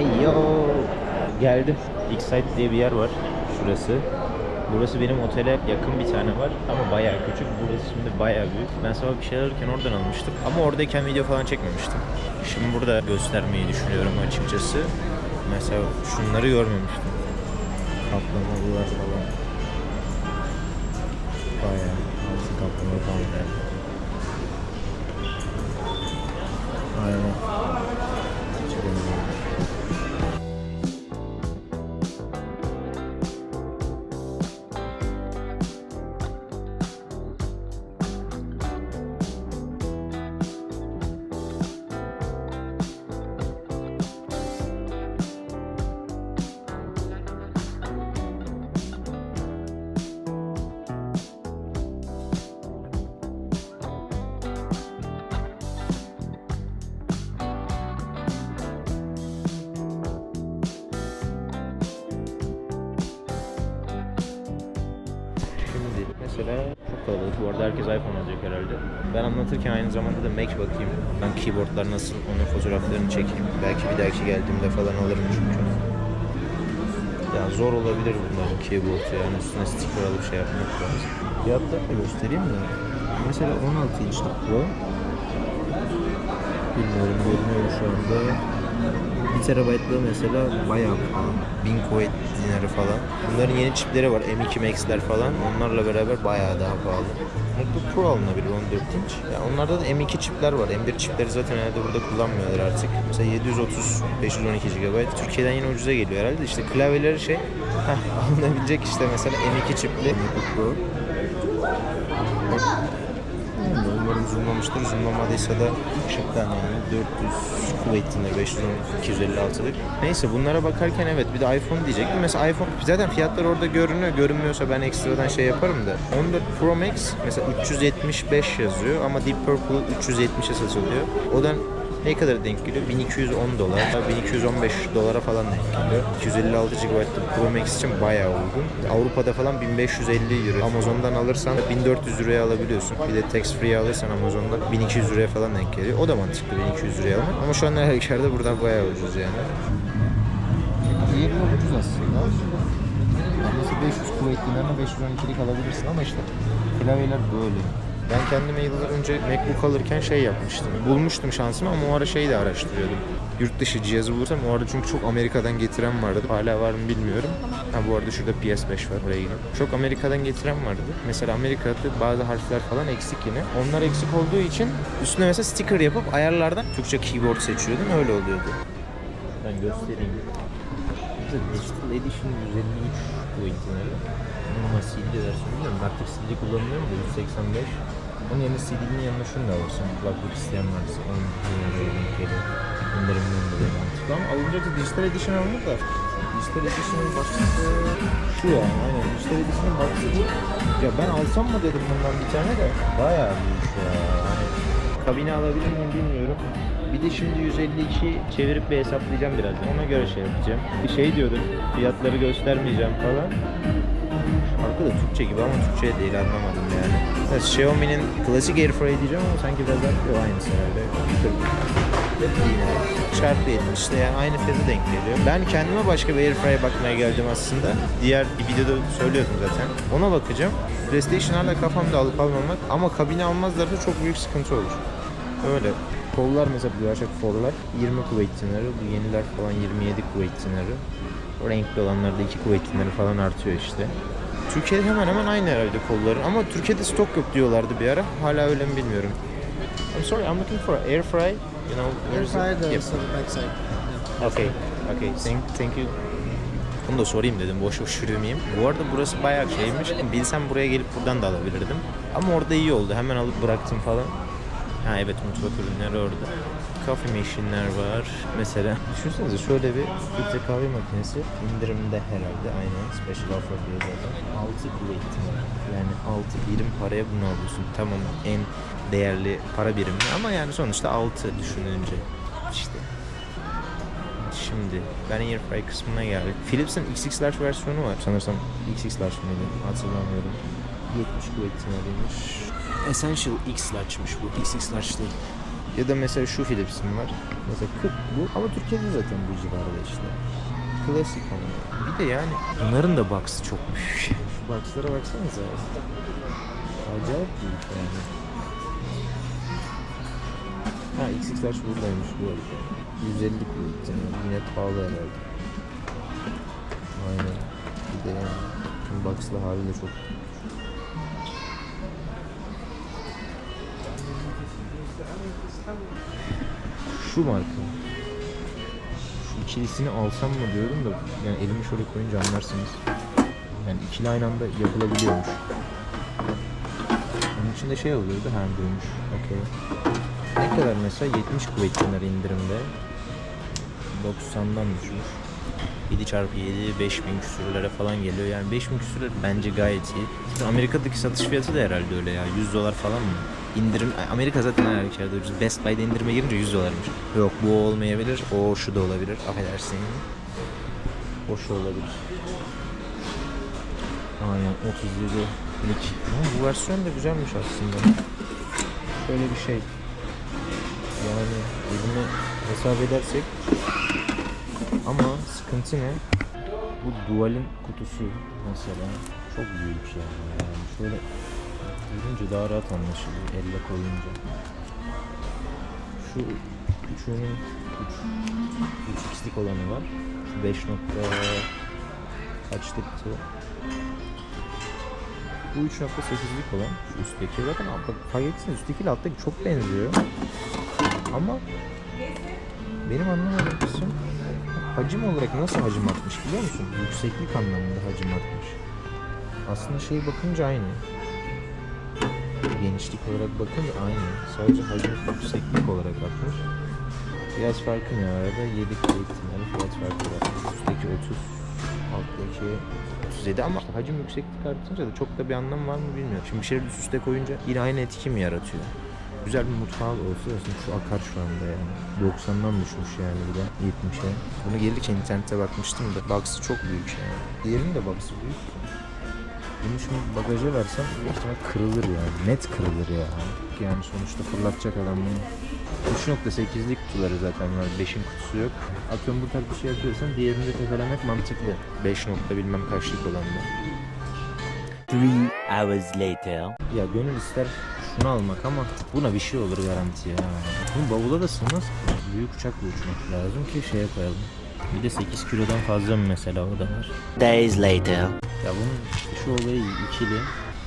Hey yo. Geldim. X-Site diye bir yer var. Şurası. Burası benim otele yakın bir tane var ama bayağı küçük. Burası şimdi bayağı büyük. Ben sabah bir şeyler alırken oradan almıştım. Ama oradayken video falan çekmemiştim. Şimdi burada göstermeyi düşünüyorum açıkçası. Mesela şunları görmemiştim. Kaplamalılar falan. Bayağı altın kaplama falan. Aynen. Bu arada herkes iPhone alacak herhalde. Ben anlatırken aynı zamanda da Mac bakayım. Ben keyboardlar nasıl onun fotoğraflarını çekeyim. Belki bir dahaki geldiğimde falan alırım çünkü. Ya zor olabilir bunların keyboard yani üstüne sticker alıp şey yapmak lazım. Fiyatları da göstereyim mi? Mesela 16 inçlik Pro. Bilmiyorum görünüyor şu anda. 1 terabaytlığı mesela bayağı pahalı. 1000 Kuveyt dinarı falan. Bunların yeni çipleri var. M2 Max'ler falan. Onlarla beraber bayağı daha pahalı. MacBook Pro alınabilir 14 inç. Ya onlarda da M2 çipler var. M1 çipleri zaten herhalde burada kullanmıyorlar artık. Mesela 730 512 GB. Türkiye'den yine ucuza geliyor herhalde. İşte klavyeleri şey heh, alınabilecek işte mesela M2 çipli MacBook Pro. Zoomlamıştır. Zoomlamadıysa da ışıktan yani 400 Kuveyt dinleri 510 256'lık. Neyse bunlara bakarken evet bir de iPhone diyecektim. Mesela iPhone zaten fiyatlar orada görünüyor. Görünmüyorsa ben ekstradan şey yaparım da. 14 Pro Max mesela 375 yazıyor ama Deep Purple 370'e satılıyor. O da ne kadar denk geliyor? 1210 dolar, 1215 dolara falan denk geliyor. 256 GB Pro Max için bayağı uygun. Avrupa'da falan 1550 euro. Amazon'dan alırsan 1400 liraya alabiliyorsun. Bir de tax free alırsan Amazon'dan 1200 liraya falan denk geliyor. O da mantıklı 1200 liraya almak. Ama şu an her halükarda buradan bayağı ucuz yani. Diğerine ucuz aslında. Mesela 500 kuvvet dinarına 512'lik alabilirsin ama işte klavyeler böyle. Ben kendime yıllar önce MacBook alırken şey yapmıştım. Bulmuştum şansımı ama o ara şeyi de araştırıyordum. Yurt dışı cihazı bulursam o arada çünkü çok Amerika'dan getiren vardı. Hala var mı bilmiyorum. Ha bu arada şurada PS5 var buraya yine. Çok Amerika'dan getiren vardı. Mesela Amerika'da bazı harfler falan eksik yine. Onlar eksik olduğu için üstüne mesela sticker yapıp ayarlardan Türkçe keyboard seçiyordum. Öyle oluyordu. Ben göstereyim. Digital Edition 153 bu ihtimalle. Ama CD versiyonu bilmiyorum. Artık CD kullanılıyor mu da 185. Onun yerine CD'nin yanına şunu da alırsın. Kulaklık isteyen varsa. Onun geliyor. İndirimden dolayı mantıklı ama alınacaksa Digital Edition alınır da. Digital Edition'ın başlısı şu yani. Aynen Digital Edition'ın başlısı. Ya ben alsam mı dedim bundan bir tane de. Bayağı büyük ya. Hani alabilir miyim bilmiyorum. Bir de şimdi 152 çevirip bir hesaplayacağım birazdan. Ona göre şey yapacağım. Bir şey diyordum. Fiyatları göstermeyeceğim falan. Şarkı da Türkçe gibi ama Türkçe değil anlamadım yani. Evet, Xiaomi'nin klasik Airfryer diyeceğim ama sanki biraz daha yok aynısı herhalde. 40 dinar çarpı 70 işte yani aynı fiyata denk geliyor. Ben kendime başka bir Airfryer bakmaya geldim aslında. Diğer bir videoda söylüyordum zaten. Ona bakacağım. PlayStation hala kafamda alıp almamak ama kabine almazlarsa çok büyük sıkıntı olur. Öyle. Kollar mesela gerçek forlar 20 kuvvet dinarı. Bu yeniler falan 27 kuvvet dinarı. O renkli olanlarda 2 kuvvet dinarı falan artıyor işte. Türkiye'de hemen hemen aynı herhalde kolların ama Türkiye'de stok yok diyorlardı bir ara. Hala öyle mi bilmiyorum. I'm sorry, I'm looking for air fry. You know, where is it? Air Yep. the backside. Okay, okay. Thank, thank you. Bunu da sorayım dedim boş boş yürümeyeyim. Bu arada burası bayağı şeymiş. Bilsem buraya gelip buradan da alabilirdim. Ama orada iyi oldu. Hemen alıp bıraktım falan. Ha evet mutfak ürünleri orada. Coffee machine'ler var. Mesela düşünsenize şöyle bir filtre kahve makinesi indirimde herhalde aynen special offer diyor zaten. 6 kuvvet yani 6 birim paraya bunu alıyorsun. Tamam en değerli para birimi ama yani sonuçta 6 düşününce işte. Şimdi ben Airfry kısmına geldik. Philips'in XX Large versiyonu var. Sanırsam XX Large mıydı? Hatırlamıyorum. 70 kuvvet dinarıymış. Essential X Large'mış bu. XX Large değil. Ya da mesela şu Philips'in var. Mesela 40 bu ama Türkiye'de zaten bu civarda işte. Klasik ama. Bir de yani bunların da box'ı çok büyük. Şu box'lara baksanıza. Acayip büyük yani. Ha XXL buradaymış bu arada. 150 büyük yani yine pahalı herhalde. Aynen. Bir de yani box'lı hali de çok Şu marka. Şu ikilisini alsam mı diyorum da yani elimi şöyle koyunca anlarsınız. Yani ikili aynı anda yapılabiliyormuş. Onun için de şey oluyordu hem dönmüş. Okey. Ne kadar mesela 70 kuvvet dinar indirimde. 90'dan düşmüş. 7 çarpı 7 5000 küsürlere falan geliyor. Yani 5000 küsürler bence gayet iyi. Amerika'daki satış fiyatı da herhalde öyle ya. 100 dolar falan mı? İndirim Amerika zaten her halükarda ucuz. Best Buy'da indirime girince 100 dolarmış. Yok bu olmayabilir. O şu da olabilir. Affedersin. O şu olabilir. Aynen 37'lik. Ama bu versiyon da güzelmiş aslında. Şöyle bir şey. Yani elime hesap edersek ama sıkıntı ne? Bu dualin kutusu mesela çok büyük yani. yani şöyle görünce daha rahat anlaşılıyor elle koyunca. Şu üçünün 3 üç, x'lik olanı var. Şu 5 nokta kaçlıktı? Bu 3.8'lik olan şu üstteki zaten bak fark etsiniz üstteki alttaki çok benziyor. Ama benim anlamadığım kısım hacim olarak nasıl hacim artmış biliyor musun? Yükseklik anlamında hacim artmış. Aslında şey bakınca aynı. Genişlik olarak bakınca aynı. Sadece hacim yükseklik olarak artmış. Fiyat farkı ne arada? 7 kilo ihtimali fiyat farkı var. Üstteki 30, alttaki 37 ama hacim yükseklik artınca da çok da bir anlam var mı bilmiyorum. Şimdi bir şeyleri üst üste koyunca yine aynı etki mi yaratıyor? Güzel bir mutfağı olsa olsun şu akar şu anda yani. 90'dan düşmüş yani bir de 70'e. Bunu gelirken internette bakmıştım da box'ı çok büyük yani. Diğerinin de box'ı büyük. Bunu şimdi bagaja versem büyük ihtimal kırılır yani. Net kırılır ya. Yani sonuçta fırlatacak adam bunu. 3.8'lik kutuları zaten var. 5'in kutusu yok. Atıyorum bu tarz bir şey yapıyorsan diğerini de tepelemek mantıklı. 5 nokta bilmem kaçlık olan da. Three hours later. Ya gönül ister şunu almak ama buna bir şey olur garanti ya. Bunun bavula da sığmaz. Büyük uçakla uçmak lazım ki şeye koyalım. Bir de 8 kilodan fazla mı mesela o da var. Days later. Ya bunun şu olayı ikili.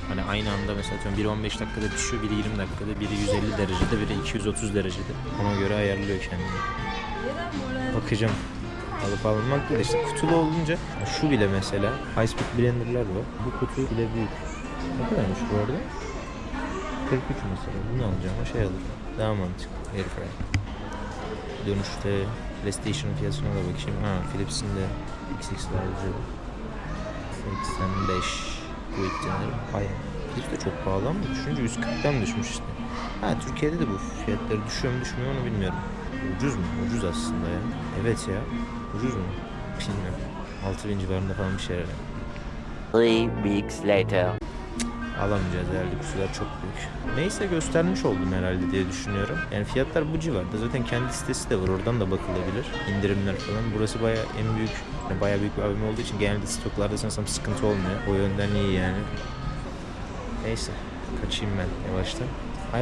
Hani aynı anda mesela atıyorum biri 15 dakikada pişiyor, biri 20 dakikada, biri 150 derecede, biri 230 derecede. Ona göre ayarlıyor kendini. Bakacağım. Alıp almak değil de işte kutulu olunca şu bile mesela high speed blenderlar var. Bu kutu bile büyük. Ne kadarmış bu arada? 43 mesela. Bunu alacağım şey alırım. Daha mantıklı. Airfryer. Dönüşte PlayStation'ın fiyatına da bakayım. Ha Philips'in de XX large'ı 85 bu ihtimalim. Ay Philips de çok pahalı ama düşünce 140'tan düşmüş işte. Ha Türkiye'de de bu fiyatları düşüyor mu düşmüyor onu bilmiyorum. Ucuz mu? Ucuz aslında ya. Evet ya. Ucuz mu? Bilmiyorum. 6000 civarında falan bir şey herhalde. Three weeks later. Alamayacağız herhalde kusular çok büyük. Neyse göstermiş oldum herhalde diye düşünüyorum. Yani fiyatlar bu civarda. Zaten kendi sitesi de var. Oradan da bakılabilir. İndirimler falan. Burası baya en büyük, yani baya büyük bir abim olduğu için genelde stoklarda sanırsam sıkıntı olmuyor. O yönden iyi yani. Neyse. Kaçayım ben yavaştan.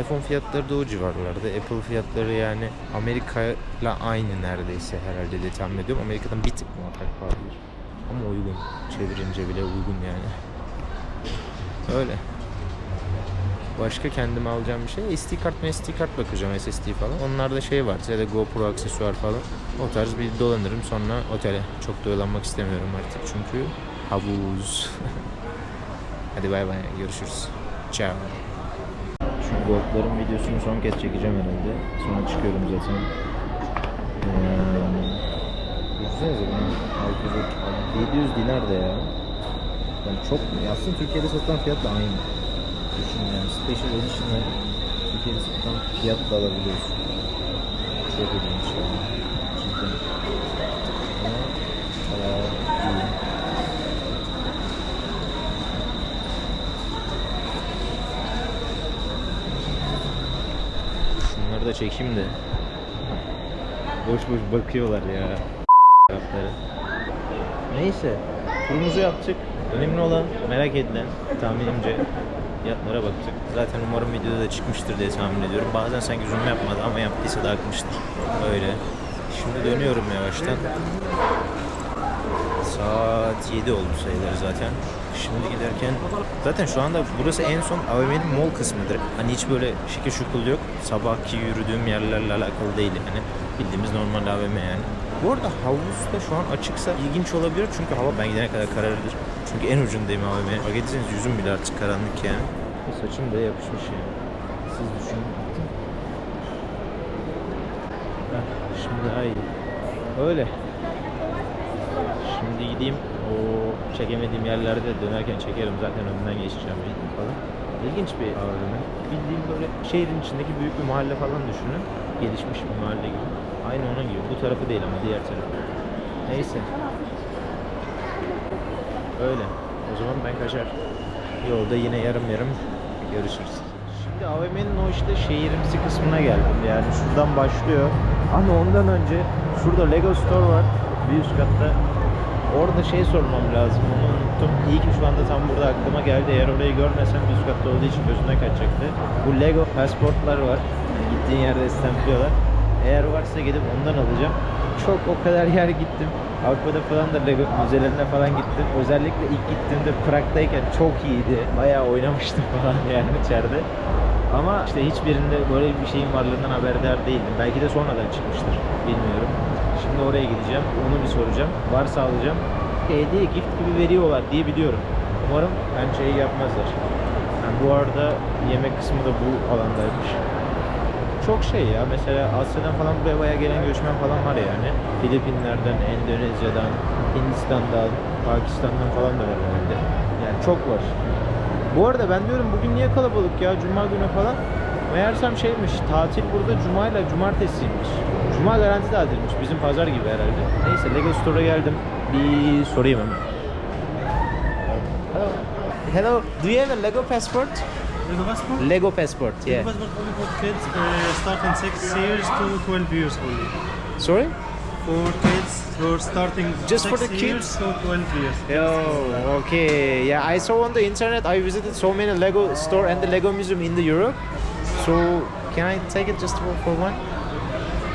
iPhone fiyatları da o civarlarda. Apple fiyatları yani Amerika ile aynı neredeyse herhalde diye tahmin ediyorum. Amerika'dan bir tık muhakkak pahalıdır. Ama uygun. Çevirince bile uygun yani. Öyle. Başka kendime alacağım bir şey. SD kart mı SD kart bakacağım SSD falan. Onlarda şey var. Ya da GoPro aksesuar falan. O tarz bir dolanırım sonra otele. Çok da oyalanmak istemiyorum artık çünkü havuz. Hadi bay bay görüşürüz. Ciao. Şu goldların videosunu son kez çekeceğim herhalde. Sonra çıkıyorum zaten. Ee, Düşünsenize bunun 600, 700 dinar da ya. Yani çok aslında Türkiye'de satılan fiyatla aynı. Düşün yani Special Edition'la Türkiye'de satılan fiyatla alabiliyorsun. Çok ilginç yani. Cidden. Şunları da çek. çekeyim de. Boş boş bakıyorlar ya. Neyse. Turumuzu yaptık. Önemli olan merak edilen tahminimce fiyatlara baktık. Zaten umarım videoda da çıkmıştır diye tahmin ediyorum. Bazen sanki zoom yapmadı ama yaptıysa da akmıştır. Öyle. Şimdi dönüyorum yavaştan. Saat 7 oldu sayıları zaten. Şimdi giderken zaten şu anda burası en son AVM'nin mall kısmıdır. Hani hiç böyle şekil şukul yok. Sabahki yürüdüğüm yerlerle alakalı değil yani. Bildiğimiz normal AVM yani. Bu arada havuz da şu an açıksa ilginç olabilir çünkü hava ben gidene kadar kararır. Çünkü en ucundayım AVM'ye. Fark etseniz yüzüm bile artık karanlık yani. Bu saçım da yapışmış yani. Siz düşünün. Heh, şimdi daha iyi. Öyle. Şimdi gideyim o çekemediğim yerlerde dönerken çekerim zaten önünden geçeceğim falan. İlginç bir AVM. Bildiğim böyle şehrin içindeki büyük bir mahalle falan düşünün. Gelişmiş bir mahalle gibi. Aynı onun gibi. Bu tarafı değil ama diğer tarafı. Neyse. Öyle. O zaman ben kaçar. Yolda yine yarım yarım görüşürüz. Şimdi AVM'nin o işte şehrimsi kısmına geldim. Yani şuradan başlıyor. Ama ondan önce şurada Lego Store var. Bir üst katta. Orada şey sormam lazım. Onu unuttum. İyi ki şu anda tam burada aklıma geldi. Eğer orayı görmesem bir üst katta olduğu için gözümden kaçacaktı. Bu Lego pasportlar var. Yani gittiğin yerde stampliyorlar. Eğer varsa gidip ondan alacağım. Çok o kadar yer gittim. Avrupa'da falan da Lego müzelerine falan gittim. Özellikle ilk gittiğimde Prag'dayken çok iyiydi. Bayağı oynamıştım falan yani içeride. Ama işte hiçbirinde böyle bir şeyin varlığından haberdar değildim. Belki de sonradan çıkmıştır. Bilmiyorum. Şimdi oraya gideceğim. Onu bir soracağım. Varsa alacağım. Hediye gift gibi veriyorlar diye biliyorum. Umarım ben şey yapmazlar. Yani bu arada yemek kısmı da bu alandaymış. Çok şey ya mesela Asya'dan falan buraya bayağı gelen göçmen falan var yani. Filipinler'den, Endonezya'dan, Hindistan'dan, Pakistan'dan falan da var herhalde. Yani çok var. Bu arada ben diyorum bugün niye kalabalık ya Cuma günü falan. Meğersem şeymiş tatil burada Cuma ile Cumartesiymiş. Cuma garanti tatilmiş bizim pazar gibi herhalde. Neyse Lego Store'a geldim. Bir sorayım hemen. Hello. Hello. Do you have a Lego passport? Lego passport? Lego passport, yeah. Lego passport only for kids uh, starting 6 years to 12 years only. Sorry? For kids who are starting Just for the kids? to 12 years. Oh, okay. Yeah, I saw on the internet. I visited so many Lego store and the Lego museum in the Europe. So can I take it just for, for one?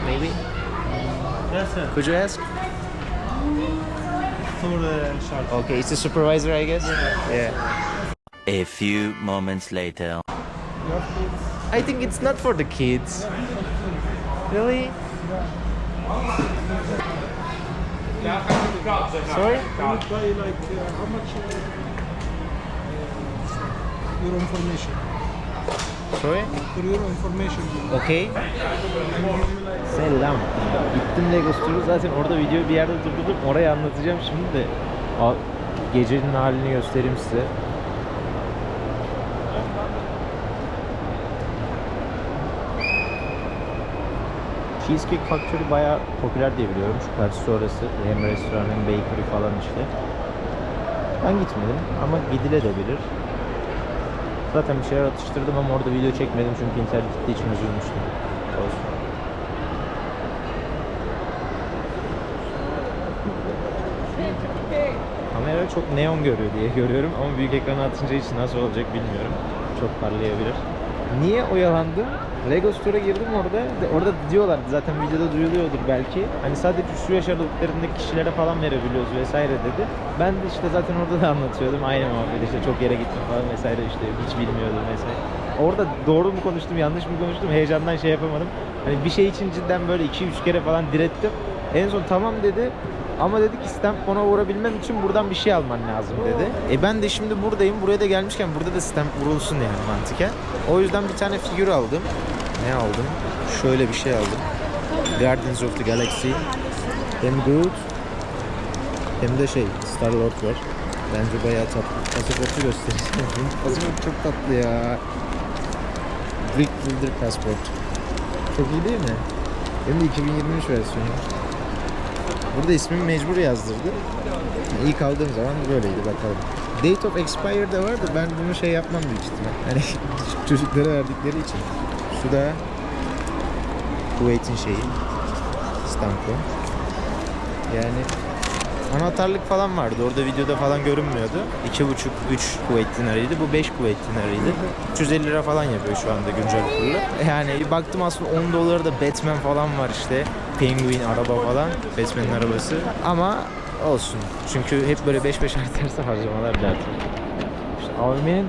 Maybe. Yes, sir. Could you ask? For the shark. Okay, it's the supervisor, I guess. Yeah. A few moments later. I think it's not for the kids. Really? Sorry? uh, how much your information Sorry? for your information Okay. Selam. Gittim Lego Store'a zaten orada video bir yerde durdurdum. Orayı anlatacağım şimdi de. Gecenin halini göstereyim size. Cheesecake Factory bayağı popüler diye biliyorum. Şu karşısı orası. Hem restoran hem bakery falan işte. Ben gitmedim ama gidilebilir. Zaten bir şeyler atıştırdım ama orada video çekmedim çünkü internet gittiği için üzülmüştüm. Olsun. Kamera çok neon görüyor diye görüyorum ama büyük ekrana atınca hiç nasıl olacak bilmiyorum. Çok parlayabilir. Niye oyalandım? Lego Store'a girdim orada. Orada diyorlar zaten videoda duyuluyordur belki. Hani sadece şu yaş aralıklarındaki kişilere falan verebiliyoruz vesaire dedi. Ben de işte zaten orada da anlatıyordum. Aynı muhabbet işte çok yere gittim falan vesaire işte hiç bilmiyordum vesaire. Orada doğru mu konuştum yanlış mı konuştum heyecandan şey yapamadım. Hani bir şey için cidden böyle 2-3 kere falan direttim. En son tamam dedi. Ama dedi ki stamp vurabilmem için buradan bir şey alman lazım dedi. E ben de şimdi buradayım. Buraya da gelmişken burada da stamp vurulsun yani mantıken. O yüzden bir tane figür aldım. Ne aldım? Şöyle bir şey aldım. Guardians of the Galaxy. Hem Groot hem de şey Star Lord var. Bence bayağı tatlı. Pasaportu göstereceğim. Pasaport çok tatlı ya. Brick Builder Passport. Çok iyi değil mi? Hem de 2023 versiyonu. Burada ismimi mecbur yazdırdı. İlk aldığım zaman böyleydi bakalım. Date of expire de var da ben bunu şey yapmam büyük ihtimal. Hani çocuklara verdikleri için. Şu da Kuveyt'in şeyi. Stampı. Yani anahtarlık falan vardı. Orada videoda falan görünmüyordu. 2,5-3 Kuveyt dinarıydı. Bu 5 Kuveyt dinarıydı. 350 lira falan yapıyor şu anda güncel kurla. Yani baktım aslında 10 dolara da Batman falan var işte. Penguin araba falan. Batman'in arabası. Ama olsun. Çünkü hep böyle 5-5 artarsa harcamalar dert. İşte AVM'nin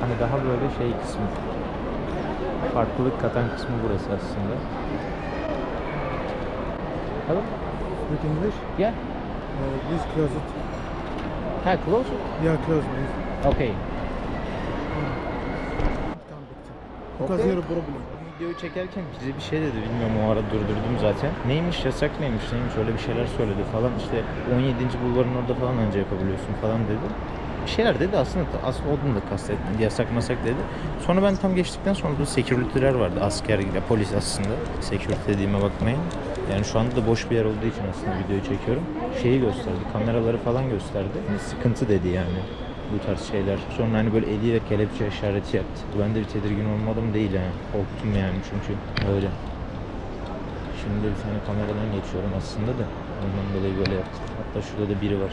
hani daha böyle şey kısmı. Farklılık katan kısmı burası aslında. Hello? Speak English? Yeah. Uh, please close it. Ha, close. Yeah, close please. Okay. Okay. Videoyu çekerken bize bir şey dedi bilmiyorum o ara durdurdum zaten. Neymiş yasak neymiş neymiş öyle bir şeyler söyledi falan işte 17. bulvarın orada falan önce yapabiliyorsun falan dedi. Bir şeyler dedi aslında aslında onu da kastetmedi yasak masak dedi. Sonra ben tam geçtikten sonra da security'ler vardı asker gibi polis aslında. Security dediğime bakmayın. Yani şu anda da boş bir yer olduğu için aslında videoyu çekiyorum. Şeyi gösterdi kameraları falan gösterdi. Yani sıkıntı dedi yani bu tarz şeyler. Sonra hani böyle eliyle kelepçe işareti yaptı. Ben de bir tedirgin olmadım değil yani. Korktum yani çünkü öyle. Şimdi bir tane kameradan geçiyorum aslında da. Ondan dolayı böyle yaptım. Hatta şurada da biri var.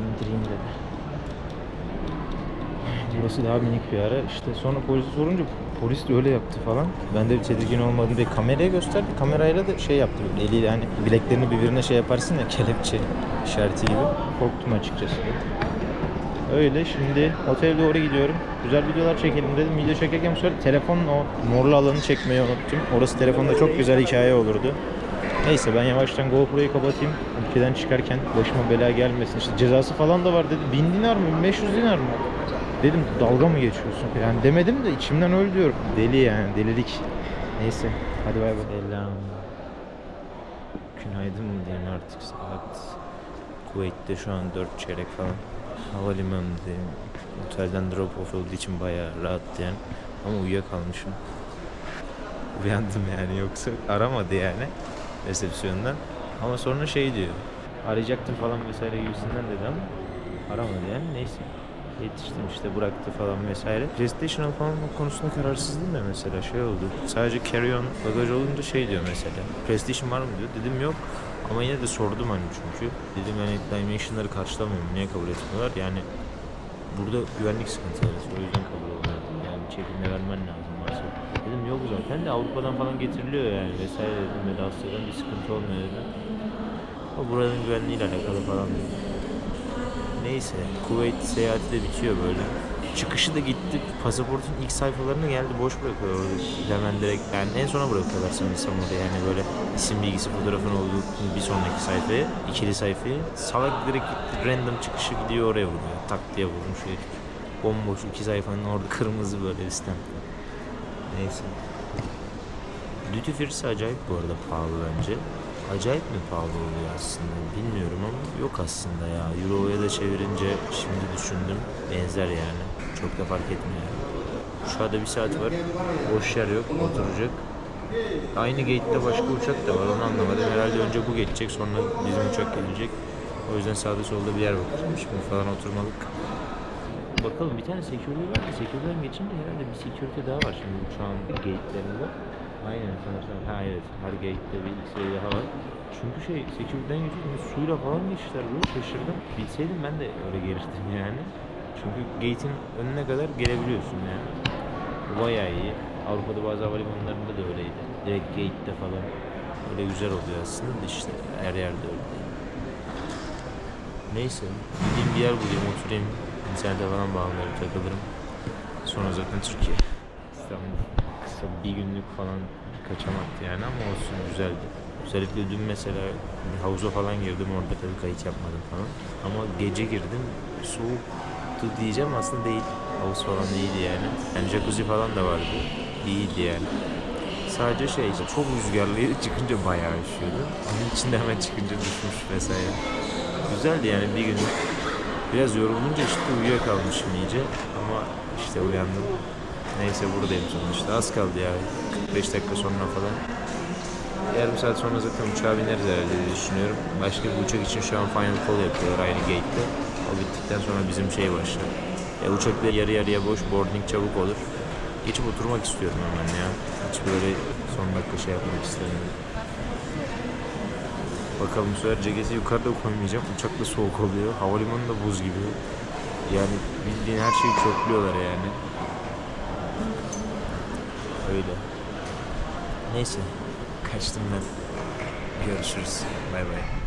İndireyim dedi. Burası daha minik bir ara. İşte sonra polisi sorunca polis de öyle yaptı falan. Ben de bir tedirgin olmadım diye kameraya gösterdi. Kamerayla da şey yaptı. böyle Eliyle hani bileklerini birbirine şey yaparsın ya kelepçe işareti gibi. Korktum açıkçası. Öyle şimdi otele doğru gidiyorum. Güzel videolar çekelim dedim. Video çekerken bu sefer telefonun o morlu alanı çekmeyi unuttum. Orası telefonda çok güzel hikaye olurdu. Neyse ben yavaştan GoPro'yu kapatayım. Ülkeden çıkarken başıma bela gelmesin. İşte cezası falan da var dedi. 1000 dinar mı? 1500 dinar mı? Dedim dalga mı geçiyorsun? Yani demedim de içimden öyle diyorum. Deli yani delilik. Neyse hadi bay bay. Selam. Günaydın mı diyeyim artık saat. Kuveyt'te şu an 4 çeyrek falan. Havalimanındayım. Otelden drop off olduğu için bayağı rahat yani. Ama uyuyakalmışım. Uyandım yani yoksa aramadı yani resepsiyondan. Ama sonra şey diyor. Arayacaktım falan vesaire gibisinden dedi ama aramadı yani neyse. Yetiştim işte bıraktı falan vesaire. PlayStation falan konusunda kararsızdım ya mesela şey oldu. Sadece carry-on bagaj olunca şey diyor mesela. PlayStation var mı diyor. Dedim yok. Ama yine de sordum hani çünkü. Dedim hani Dimension'ları karşılamıyorum. Niye kabul etmiyorlar? Yani burada güvenlik sıkıntıları. O yüzden kabul olmuyor. Yani çekimle vermen lazım varsa. Dedim yok zaten de Avrupa'dan falan getiriliyor yani vesaire dedim. Ve de Asya'dan bir sıkıntı olmuyor dedim. O buranın güvenliğiyle alakalı falan dedi. Neyse Kuveyt seyahati de bitiyor böyle. Çıkışı da gitti. Pasaportun ilk sayfalarını geldi boş bırakıyor orada. Hemen direkt yani en sona bırakıyorlar sanırsam orada yani böyle isim bilgisi fotoğrafın olduğu bir sonraki sayfaya, ikili sayfayı. Salak direkt gitti random çıkışı gidiyor oraya vuruyor. Tak diye vurmuş herif. Bomboş iki sayfanın orada kırmızı böyle bir stamp. Neyse. Duty Free'si acayip bu arada pahalı bence. Acayip mi pahalı oluyor aslında bilmiyorum ama yok aslında ya. Euro'ya da çevirince şimdi düşündüm benzer yani. Çok da fark etmiyor. Uçağda bir saat var. Boş yer yok oturacak. Aynı gate'de başka uçak da var onu anlamadım. Herhalde önce bu geçecek sonra bizim uçak gelecek. O yüzden sağda solda bir yer bakacağım. Şimdi falan oturmalık. Bakalım bir tane security var da security'den geçince herhalde bir security daha var şimdi uçağın gate'lerinde. Aynen sanırsam. Ha evet her gate'de bir şey daha var. Çünkü şey security'den geçince suyla falan geçişler böyle şaşırdım. Bilseydim ben de öyle gelirdim yani. Çünkü gate'in önüne kadar gelebiliyorsun yani. Bayağı iyi. Avrupa'da bazı havalimanlarında da öyleydi. Direkt gate'de falan. Öyle güzel oluyor aslında da işte her yerde öyle değil. Neyse gideyim bir yer bulayım oturayım. İnternete falan bağlanırım takılırım. Sonra zaten Türkiye. İstanbul. Kısa bir günlük falan kaçamaktı yani ama olsun güzeldi. Özellikle dün mesela bir havuza falan girdim orada tabii kayıt yapmadım falan. Ama gece girdim soğuktu diyeceğim aslında değil. Havuz falan iyiydi yani. Yani jacuzzi falan da vardı. İyiydi yani. Sadece şey çok rüzgarlıydı çıkınca bayağı üşüyordu. Onun için de hemen çıkınca düşmüş vesaire. Güzeldi yani bir gün. Biraz yorulunca işte uyuyakalmışım iyice ama işte uyandım. Neyse buradayım sonuçta. Az kaldı ya. 45 dakika sonra falan. Yarım saat sonra zaten uçağa bineriz herhalde diye düşünüyorum. Başka bir uçak için şu an final call yapıyorlar aynı gate'de. O bittikten sonra bizim şey başlar. Ya uçaklar yarı yarıya boş, boarding çabuk olur. Geçip oturmak istiyorum hemen ya. Hiç böyle son dakika şey yapmak istemiyorum. Bakalım bu sefer ceketi yukarıda koymayacağım. Uçakta soğuk oluyor. Havalimanı da buz gibi. Yani bildiğin her şeyi çöplüyorlar yani. Öyle. Neyse. Kaçtım ben. Görüşürüz. Bay bay.